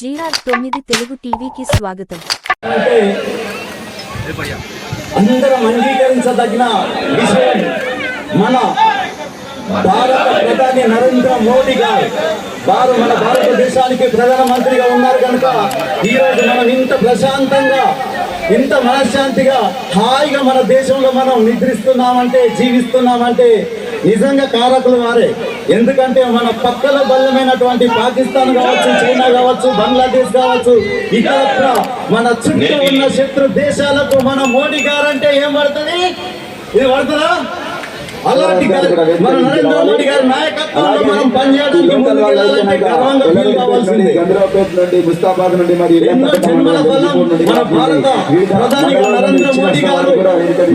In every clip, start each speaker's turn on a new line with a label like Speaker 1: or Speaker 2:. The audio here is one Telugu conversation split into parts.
Speaker 1: జీఆర్ తొమ్మిది తెలుగు టీవీకి స్వాగతం.
Speaker 2: అంటే అందరం అంగీకరించదగిన విషయం మన భారత ప్రధాని నరేంద్ర మోడీ గారు. వారు మన భారతదేశానికి ప్రధానమంత్రిగా ఉన్నారు కనుక ఈరోజు మనం ఇంత ప్రశాంతంగా ఇంత మనశ్శాంతిగా హాయిగా మన దేశంలో మనం నిద్రిస్తున్నామంటే జీవిస్తున్నామంటే నిజంగా కారకులు వారే. ఎందుకంటే మన పక్కల బలమైనటువంటి పాకిస్తాన్ కావచ్చు చైనా కావచ్చు బంగ్లాదేశ్ కావచ్చు ఇక్కడ మన చుట్టూ ఉన్న శత్రు దేశాలకు మన మోడీ గారంటే ఏం పడుతుంది? ఇది పడుతుందా? అలాంటి మన నరేంద్ర మోడీ గారి నాయకత్వంలో మనం పనిచేయడానికి గర్వంగా ఫీల్ కావాల్సిందే
Speaker 3: చంద్రబాబు నుండి ముస్తాబాద్ నుండి మరి
Speaker 2: ఎన్నో జన్మల మన భారత ప్రధానిగా నరేంద్ర మోడీ గారు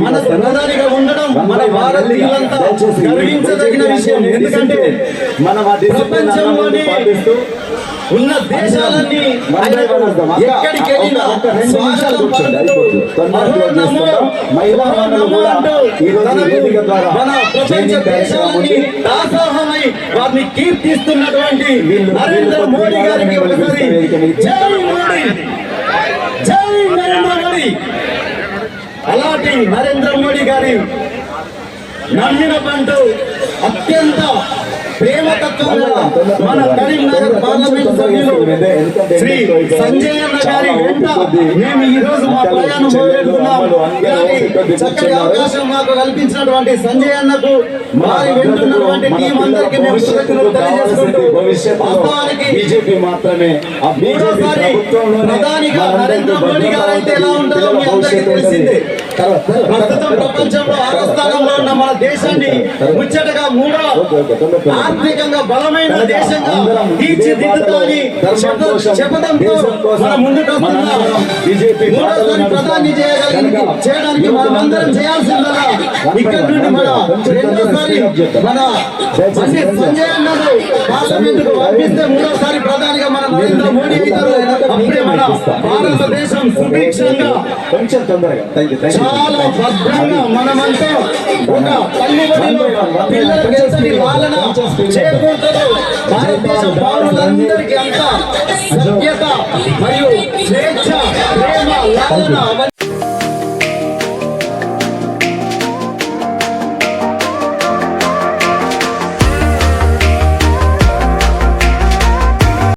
Speaker 2: మన ప్రధానిగా ఉండడం మన భారతీయులంతా గర్వించదగిన విషయం. ఎందుకంటే
Speaker 3: మన
Speaker 2: ప్రపంచంలోని ఉన్న దేశాలన్నీ ఎక్కడికి వెళ్ళినా స్వాగతం పలుకుతూ అంటూ మన ప్రపంచ దాసోహమై వారిని కీర్తిస్తున్నటువంటి నరేంద్ర మోడీ గారికి ఒకసారి జై మోడీ! జై నరేంద్ర మోడీ! అలాంటి నరేంద్ర మోడీ గారి నమ్మిన పంటూ అత్యంత ప్రేమతత్వం గల మన కరీంనగర్ పార్లమెంట్ సభ్యులు శ్రీ సంజయ్ అన్న గారి వెంట మేము ఈ రోజు మా ప్రయాణం మొదలెడుతున్నాం. చక్కటి అవకాశం మాకు కల్పించినటువంటి సంజయ్ అన్నకు వారి వెంటున్నటువంటి టీం అందరికీ మేము కృతజ్ఞతలు తెలియజేసుకుంటూ వాస్తవానికి
Speaker 3: బీజేపీ మాత్రమే
Speaker 2: మూడోసారి ప్రధానిగా నరేంద్ర మోడీ గారు అయితే ఎలా ఉంటారో మీ అందరికీ తెలిసిందే. ప్రస్తుతం ప్రపంచంలో ఆరో స్థానంలో ఉన్న మన దేశాన్ని ముచ్చటగా మూడో ఆర్థికంగా బలమైన దేశంగా తీర్చిదిద్దుతాని శప- శపథంతో మన ముందుకు వస్తున్న మూడోసారి ప్రధాని చేయగలిగి చేయడానికి మనం అందరం ఇక్కడ నుండి మన రెండోసారి మన సంజయ్ అన్నది పంపిస్తే మూడోసారి ప్రధానిగా మన నరేంద్ర మోడీ అవుతారు. అప్పుడే మన భారతదేశం సుభిక్షంగా
Speaker 3: కొంచెం తొందరగా.
Speaker 2: చాలా భద్రంగా మనమంతా ఒక పల్లెబడిలో పిల్లలకు ఎంతటి పాలన చేకూరుతుందో భారతదేశ పౌరులందరికీ అంతా సభ్యత మరియు స్వేచ్ఛ ప్రేమ లాలన